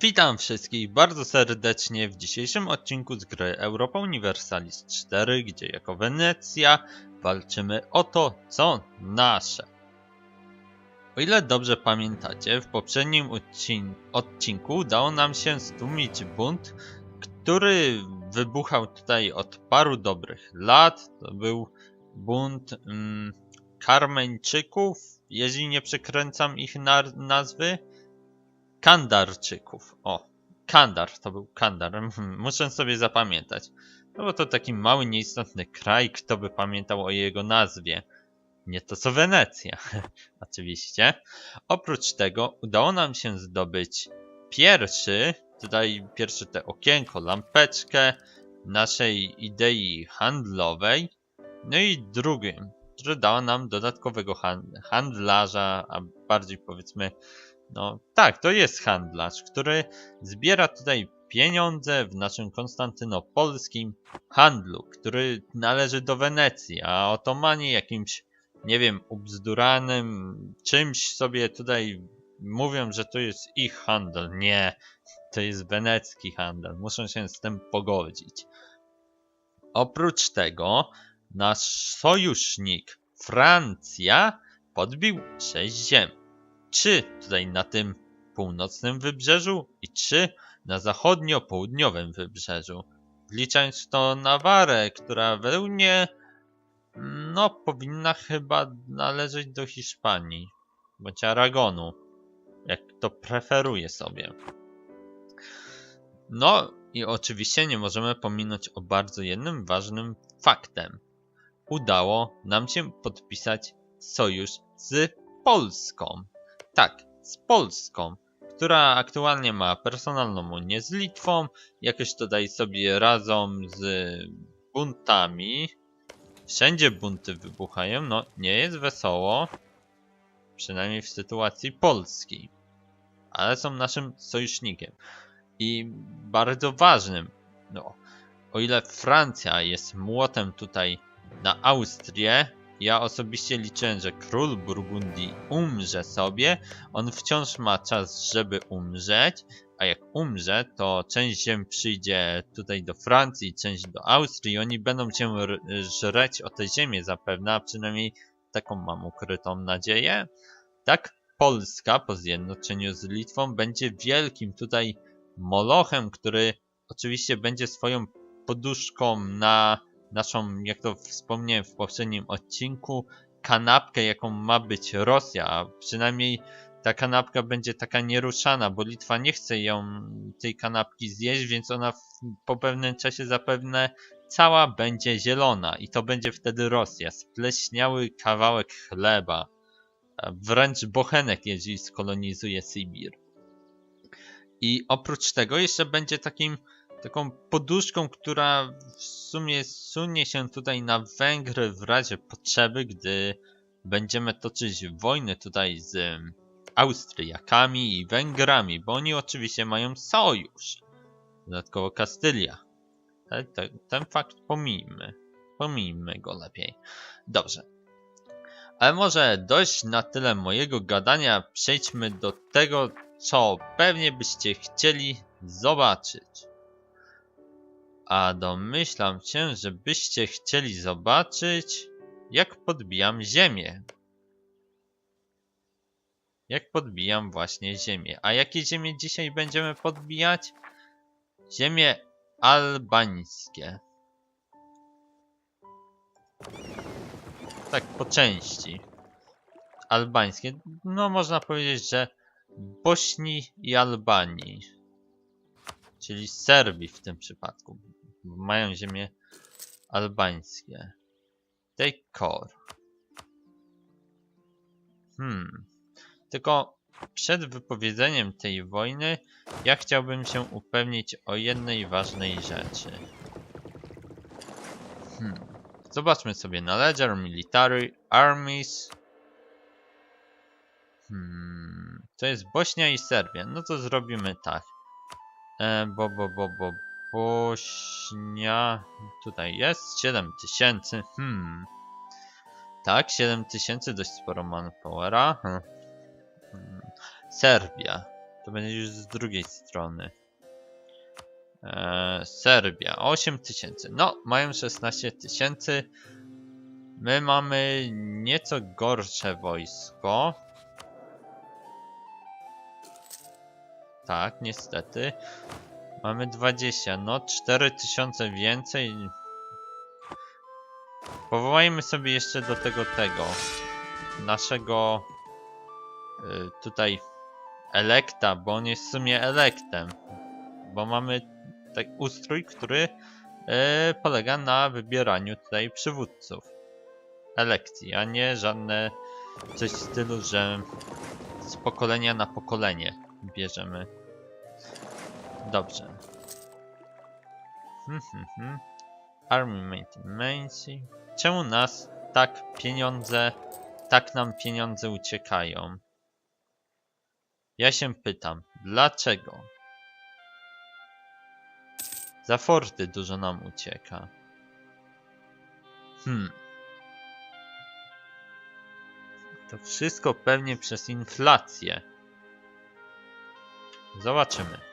Witam wszystkich bardzo serdecznie w dzisiejszym odcinku z gry Europa Universalis 4, gdzie jako Wenecja walczymy o to, co nasze. O ile dobrze pamiętacie, w poprzednim odcin odcinku udało nam się stłumić bunt, który wybuchał tutaj od paru dobrych lat. To był bunt mm, Karmeńczyków, jeśli nie przekręcam ich na nazwy. Kandarczyków. O, Kandar, to był Kandar. Mhm, Muszę sobie zapamiętać. No bo to taki mały, nieistotny kraj, kto by pamiętał o jego nazwie. Nie to co Wenecja, oczywiście. Oprócz tego udało nam się zdobyć pierwszy, tutaj pierwsze te okienko, lampeczkę naszej idei handlowej. No i drugi, który dała nam dodatkowego hand- handlarza, a bardziej powiedzmy no tak, to jest handlarz, który zbiera tutaj pieniądze w naszym konstantynopolskim handlu, który należy do Wenecji, a otomani jakimś, nie wiem, ubzduranym czymś sobie tutaj mówią, że to jest ich handel. Nie, to jest wenecki handel. Muszą się z tym pogodzić. Oprócz tego, nasz sojusznik Francja podbił sześć ziem trzy tutaj na tym północnym wybrzeżu i trzy na zachodnio-południowym wybrzeżu. Wliczając to Nawarę, która według mnie no powinna chyba należeć do Hiszpanii bądź Aragonu, jak to preferuje sobie. No i oczywiście nie możemy pominąć o bardzo jednym ważnym faktem. Udało nam się podpisać sojusz z Polską. Tak, z Polską, która aktualnie ma personalną unię z Litwą, jakoś tutaj sobie radzą z buntami. Wszędzie bunty wybuchają, no nie jest wesoło, przynajmniej w sytuacji Polski, ale są naszym sojusznikiem. I bardzo ważnym, no, o ile Francja jest młotem tutaj na Austrię, ja osobiście liczyłem, że król Burgundii umrze sobie. On wciąż ma czas, żeby umrzeć, a jak umrze, to część ziem przyjdzie tutaj do Francji, część do Austrii oni będą się żreć o te ziemię zapewne, a przynajmniej taką mam ukrytą nadzieję. Tak Polska po zjednoczeniu z Litwą będzie wielkim tutaj molochem, który oczywiście będzie swoją poduszką na naszą, jak to wspomniałem w poprzednim odcinku, kanapkę, jaką ma być Rosja, a przynajmniej ta kanapka będzie taka nieruszana, bo Litwa nie chce ją, tej kanapki zjeść, więc ona w, po pewnym czasie zapewne cała będzie zielona i to będzie wtedy Rosja, spleśniały kawałek chleba, wręcz bochenek, jeżeli skolonizuje Sybir. I oprócz tego jeszcze będzie takim taką poduszką, która w sumie sunie się tutaj na Węgry w razie potrzeby, gdy będziemy toczyć wojnę tutaj z Austriakami i Węgrami, bo oni oczywiście mają sojusz. Dodatkowo Kastylia. Ten fakt pomijmy. Pomijmy go lepiej. Dobrze. Ale może dość na tyle mojego gadania. Przejdźmy do tego, co pewnie byście chcieli zobaczyć. A domyślam się, że byście chcieli zobaczyć, jak podbijam ziemię. Jak podbijam właśnie ziemię. A jakie ziemie dzisiaj będziemy podbijać? Ziemie albańskie. Tak po części. Albańskie. No można powiedzieć, że Bośni i Albanii. Czyli Serbii w tym przypadku mają ziemie albańskie. Core. Hmm. Tylko przed wypowiedzeniem tej wojny ja chciałbym się upewnić o jednej ważnej rzeczy. Hmm. Zobaczmy sobie na Ledger Military Armies. Hmm. To jest Bośnia i Serbia. No to zrobimy tak. E, bo, bo, bo, bo, Bośnia... Tutaj jest 7000. Hmm. Tak, 7000 dość sporo manpowera. Hmm. Serbia. To będzie już z drugiej strony. Eee, Serbia 8 tysięcy. No, mają 16 tysięcy. My mamy nieco gorsze wojsko. Tak, niestety. Mamy 20, no 4000 więcej. Powołajmy sobie jeszcze do tego tego. Naszego y, tutaj elekta, bo on jest w sumie elektem. Bo mamy tak ustrój, który y, polega na wybieraniu tutaj przywódców. Elekcji, a nie żadne coś w stylu, że z pokolenia na pokolenie bierzemy. Dobrze. Hmm, hmm, hmm. Army Maintenance. Czemu nas tak pieniądze, tak nam pieniądze uciekają? Ja się pytam, dlaczego? Za forty dużo nam ucieka. Hmm. To wszystko pewnie przez inflację. Zobaczymy.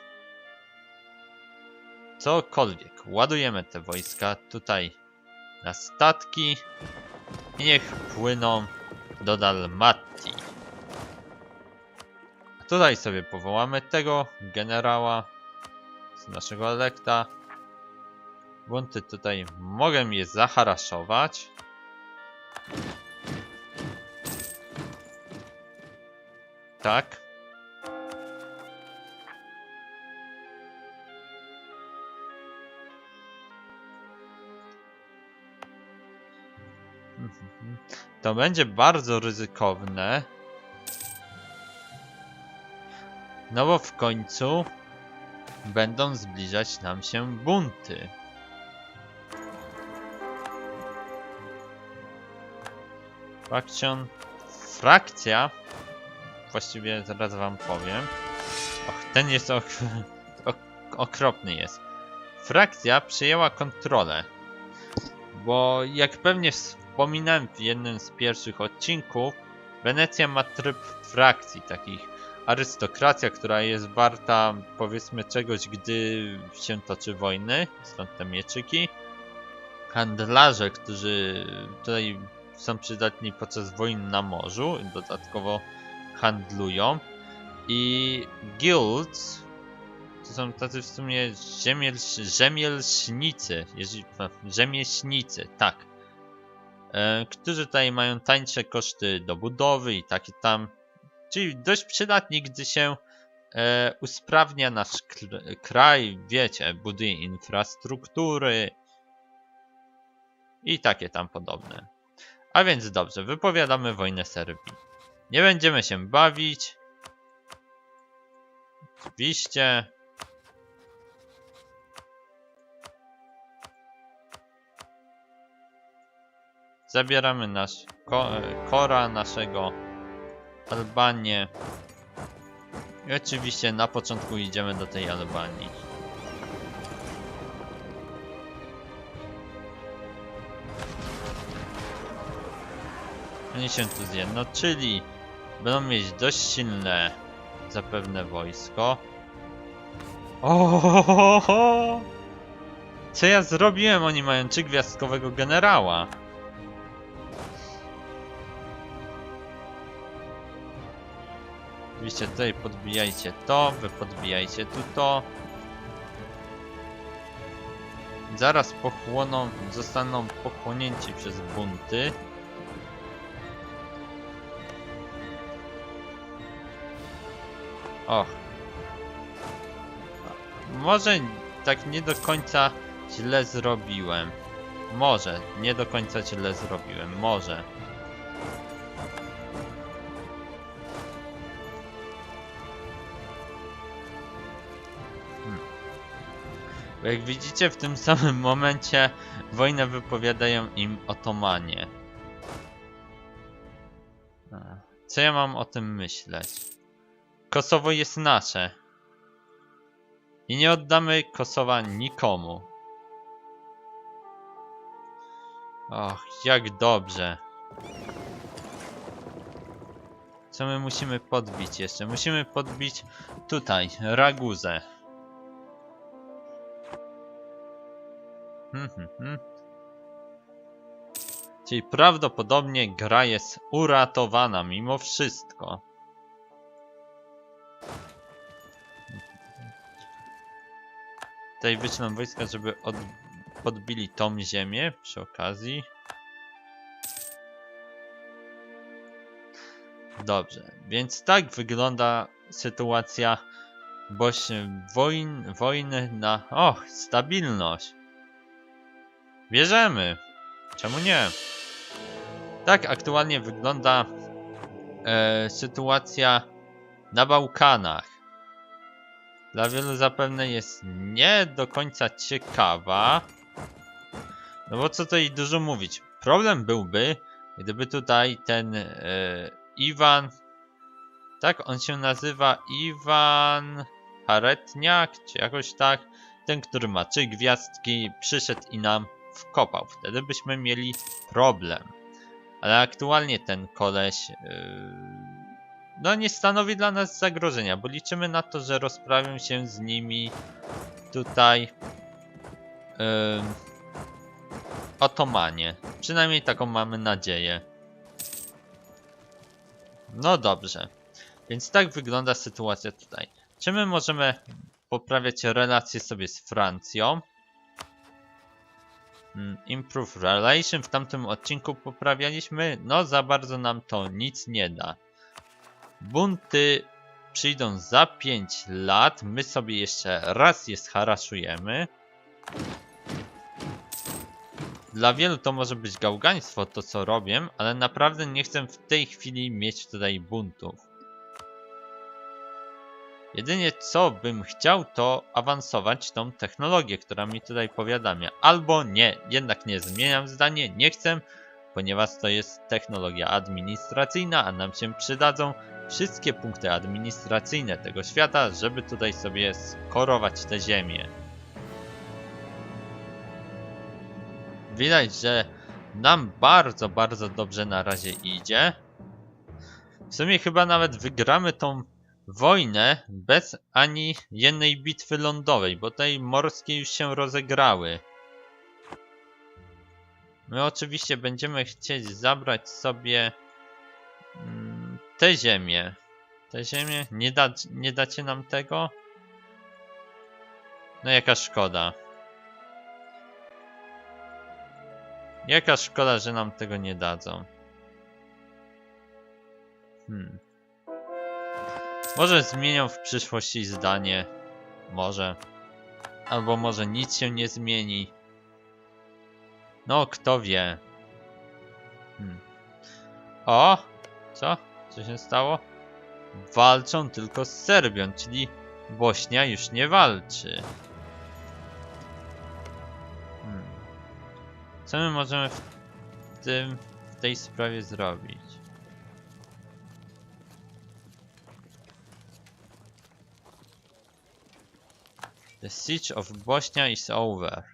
Cokolwiek. Ładujemy te wojska tutaj na statki i niech płyną do Dalmatii. A tutaj sobie powołamy tego generała z naszego elekta. Bunty tutaj mogę je zaharaszować. Tak. To będzie bardzo ryzykowne. No bo w końcu będą zbliżać nam się bunty. Faction, frakcja. Właściwie zaraz wam powiem. Och, ten jest ok ok okropny jest. Frakcja przyjęła kontrolę. Bo jak pewnie wspominałem w jednym z pierwszych odcinków, Wenecja ma tryb frakcji, takich arystokracja, która jest warta powiedzmy czegoś, gdy się toczy wojny, stąd te mieczyki. Handlarze, którzy tutaj są przydatni podczas wojen na morzu, dodatkowo handlują. I guilds, to są tacy w sumie rzemiel, rzemieślnicy, rzemieślnicy, tak. E, którzy tutaj mają tańsze koszty do budowy i takie tam. Czyli dość przydatni, gdy się e, usprawnia nasz kr- kraj, wiecie, buduje infrastruktury i takie tam podobne. A więc dobrze, wypowiadamy wojnę Serbii. Nie będziemy się bawić. Oczywiście. Zabieramy nasz ko kora naszego Albanię. I oczywiście na początku idziemy do tej Albanii. Oni się tu zjednoczyli. Będą mieć dość silne zapewne wojsko. Ohohoho! Co ja zrobiłem? Oni mają trzygwiazdkowego generała. Oczywiście tutaj podbijajcie to, wy podbijajcie tu to. Zaraz pochłoną, zostaną pochłonięci przez bunty. Och. Może tak nie do końca źle zrobiłem. Może nie do końca źle zrobiłem. Może. Bo jak widzicie w tym samym momencie wojnę wypowiadają im Otomanie. A, Co ja mam o tym myśleć? Kosowo jest nasze. I nie oddamy Kosowa nikomu. Och, jak dobrze. Co my musimy podbić jeszcze? Musimy podbić tutaj, Raguzę. Hmm, hmm, hmm. Czyli prawdopodobnie gra jest uratowana mimo wszystko. Tutaj wyślę wojska, żeby od... podbili tą ziemię przy okazji. Dobrze, więc tak wygląda sytuacja boś wojen, wojny na... Och, stabilność. Bierzemy. Czemu nie? Tak aktualnie wygląda e, sytuacja na Bałkanach. Dla wielu zapewne jest nie do końca ciekawa. No bo co tutaj dużo mówić. Problem byłby, gdyby tutaj ten e, Iwan. Tak, on się nazywa Iwan Haretniak, czy jakoś tak. Ten, który ma trzy gwiazdki, przyszedł i nam wkopał. Wtedy byśmy mieli problem. Ale aktualnie ten koleś. Yy, no nie stanowi dla nas zagrożenia, bo liczymy na to, że rozprawią się z nimi tutaj yy, Otomanie. Przynajmniej taką mamy nadzieję. No dobrze. Więc tak wygląda sytuacja tutaj. Czy my możemy poprawiać relacje sobie z Francją? Mm, Improve relation w tamtym odcinku poprawialiśmy. No za bardzo nam to nic nie da. Bunty przyjdą za 5 lat. My sobie jeszcze raz je scharaszujemy. Dla wielu to może być gałgaństwo to co robię, ale naprawdę nie chcę w tej chwili mieć tutaj buntów. Jedynie co bym chciał to awansować tą technologię, która mi tutaj powiadamia. Albo nie, jednak nie zmieniam zdanie, nie chcę, ponieważ to jest technologia administracyjna, a nam się przydadzą wszystkie punkty administracyjne tego świata, żeby tutaj sobie skorować te ziemię. Widać, że nam bardzo, bardzo dobrze na razie idzie. W sumie chyba nawet wygramy tą wojnę bez ani jednej bitwy lądowej, bo tej morskie już się rozegrały. My oczywiście będziemy chcieć zabrać sobie mm, te ziemię. Te ziemię? Nie, da, nie dacie nam tego? No jaka szkoda. Jaka szkoda, że nam tego nie dadzą. Hmm. Może zmienią w przyszłości zdanie. Może. Albo może nic się nie zmieni. No, kto wie. Hmm. O! Co? Co się stało? Walczą tylko z Serbią, czyli Bośnia już nie walczy. Hmm. Co my możemy w tym, w tej sprawie zrobić? The siege of Bosnia is over.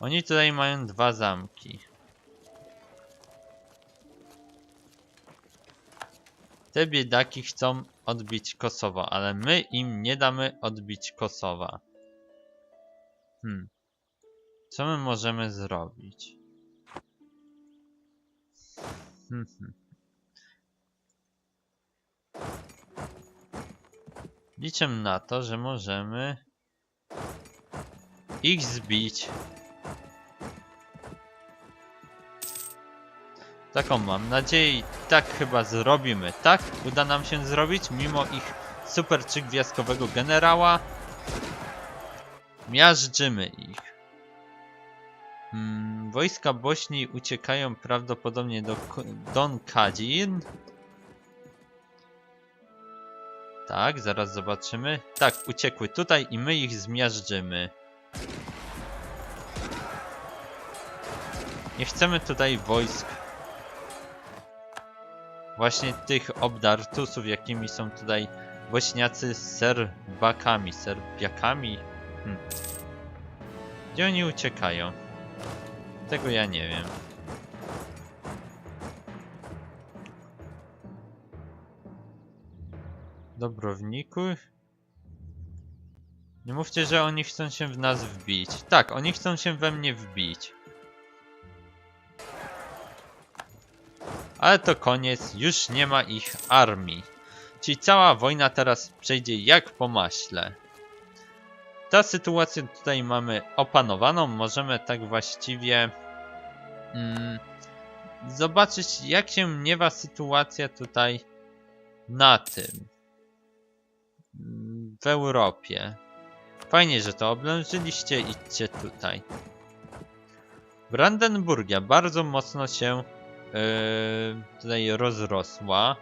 Oni tutaj mają dwa zamki. Te biedaki chcą odbić Kosowo, ale my im nie damy odbić Kosowa. Hmm. Co my możemy zrobić? Hmm, hmm. Liczę na to, że możemy ich zbić. Taką mam nadzieję tak chyba zrobimy. Tak? Uda nam się zrobić mimo ich super trzygwiazdkowego generała. Miażdżymy ich. Hmm, wojska Bośni uciekają prawdopodobnie do Ko- Don Kadzin. Tak, zaraz zobaczymy. Tak, uciekły tutaj i my ich zmiażdżymy. Nie chcemy tutaj wojsk. Właśnie tych obdartusów, jakimi są tutaj Bośniacy Serbakami, Serbiakami? Hm. Gdzie oni uciekają? Tego ja nie wiem. Dobrowniku? Nie mówcie, że oni chcą się w nas wbić. Tak, oni chcą się we mnie wbić. Ale to koniec, już nie ma ich armii. Czyli cała wojna teraz przejdzie jak po maśle. Ta sytuację tutaj mamy opanowaną. Możemy tak właściwie mm, zobaczyć jak się miewa sytuacja tutaj na tym. Mm, W Europie. Fajnie, że to oblężyliście, idźcie tutaj. Brandenburgia bardzo mocno się yy, tutaj rozrosła.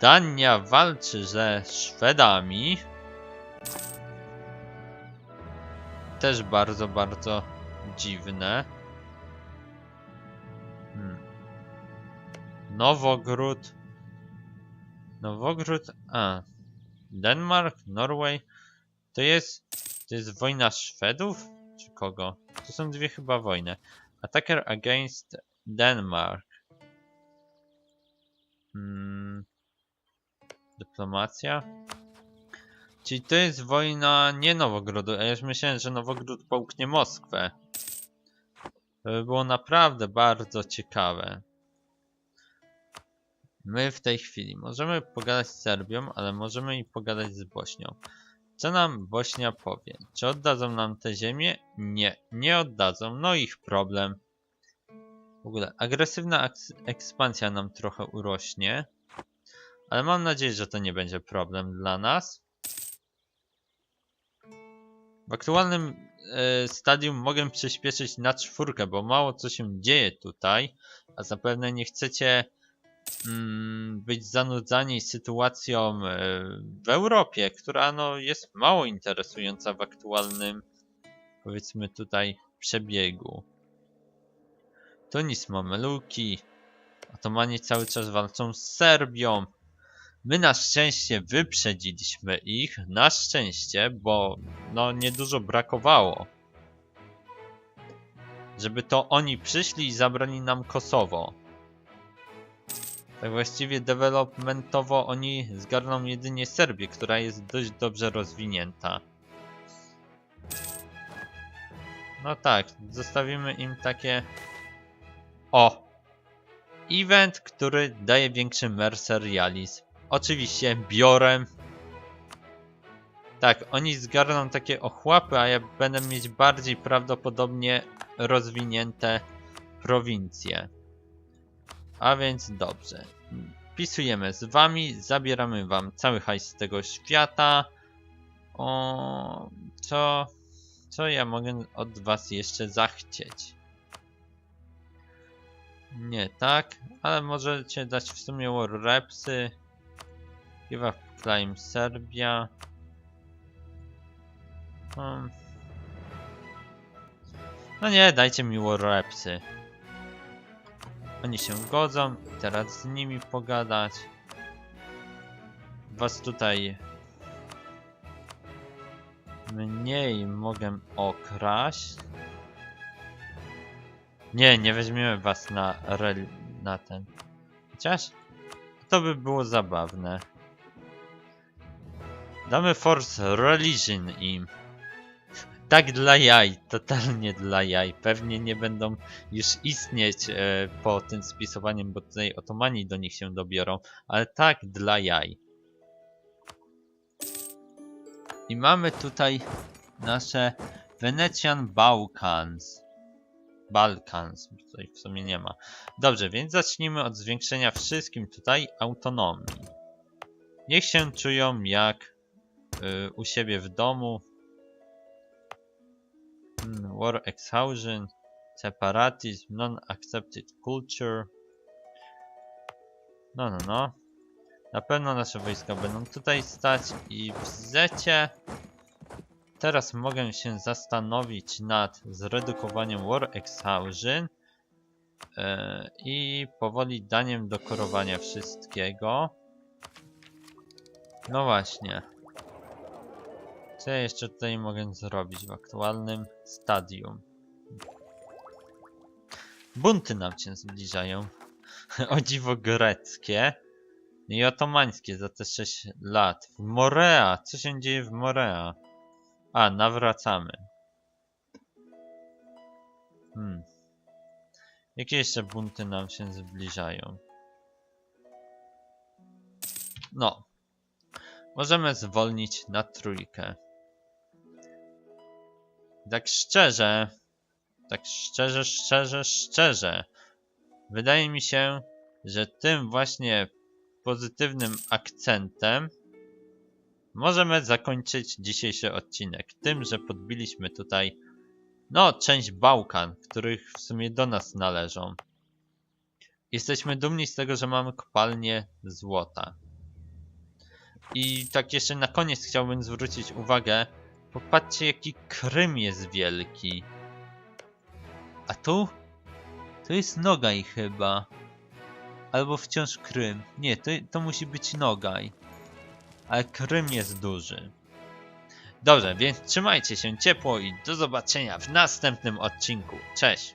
Dania walczy ze Szwedami. Też bardzo, bardzo dziwne. Hmm. Nowogród. Nowogród. A. Denmark, Norway. To jest. To jest wojna Szwedów? Czy kogo? To są dwie chyba wojny. Attacker against Denmark. Hmm. Dyplomacja. Czyli to jest wojna nie Nowogrodu, a ja już myślałem, że Nowogród połknie Moskwę. To by było naprawdę bardzo ciekawe. My w tej chwili możemy pogadać z Serbią, ale możemy i pogadać z Bośnią. Co nam Bośnia powie? Czy oddadzą nam te ziemię? Nie, nie oddadzą. No ich problem. W ogóle agresywna eks- ekspansja nam trochę urośnie. Ale mam nadzieję, że to nie będzie problem dla nas. W aktualnym e, stadium mogę przyspieszyć na czwórkę, bo mało co się dzieje tutaj, a zapewne nie chcecie mm, być zanudzani sytuacją e, w Europie, która no, jest mało interesująca w aktualnym, powiedzmy tutaj, przebiegu. Tunis Mameluki, Otomani cały czas walczą z Serbią. My na szczęście wyprzedziliśmy ich, na szczęście, bo no niedużo brakowało. Żeby to oni przyszli i zabrali nam Kosowo. Tak właściwie developmentowo oni zgarną jedynie Serbię, która jest dość dobrze rozwinięta. No tak, zostawimy im takie... O! Event, który daje większy mercerializm. Oczywiście biorę. Tak, oni zgarną takie ochłapy, a ja będę mieć bardziej prawdopodobnie rozwinięte prowincje. A więc dobrze. Pisujemy z wami, zabieramy wam cały hajs z tego świata. O, co, co ja mogę od was jeszcze zachcieć? Nie tak, ale możecie dać w sumie repsy. Give claim Serbia. Um. No nie, dajcie mi war repsy. Oni się godzą, teraz z nimi pogadać. Was tutaj mniej mogę okraść. Nie, nie weźmiemy was na rel na ten. Chociaż to by było zabawne. Damy Force Religion im. Tak dla jaj, totalnie dla jaj. Pewnie nie będą już istnieć e, po tym spisowaniem, bo tutaj otomani do nich się dobiorą, ale tak dla jaj. I mamy tutaj nasze Venetian Balkans. Balkans, tutaj w sumie nie ma. Dobrze, więc zacznijmy od zwiększenia wszystkim tutaj autonomii. Niech się czują jak u siebie w domu. Hmm, War exhaustion, separatism, non-accepted culture. No, no, no. Na pewno nasze wojska będą tutaj stać i w Zecie Teraz mogę się zastanowić nad zredukowaniem War Exhaustion e, i powoli daniem do korowania wszystkiego. No właśnie. Co ja jeszcze tutaj mogę zrobić w aktualnym stadium? Bunty nam się zbliżają. o dziwo greckie i otomańskie za te 6 lat. W Morea! Co się dzieje w Morea? A, nawracamy. Hmm. Jakie jeszcze bunty nam się zbliżają? No. Możemy zwolnić na trójkę. Tak szczerze, tak szczerze, szczerze, szczerze. Wydaje mi się, że tym właśnie pozytywnym akcentem możemy zakończyć dzisiejszy odcinek. Tym, że podbiliśmy tutaj no, część Bałkan, których w sumie do nas należą. Jesteśmy dumni z tego, że mamy kopalnię złota. I tak jeszcze na koniec chciałbym zwrócić uwagę, popatrzcie jaki Krym jest wielki. A tu? To jest Nogaj chyba. Albo wciąż Krym. Nie, to, to musi być Nogaj. Ale Krym jest duży. Dobrze, więc trzymajcie się ciepło i do zobaczenia w następnym odcinku. Cześć!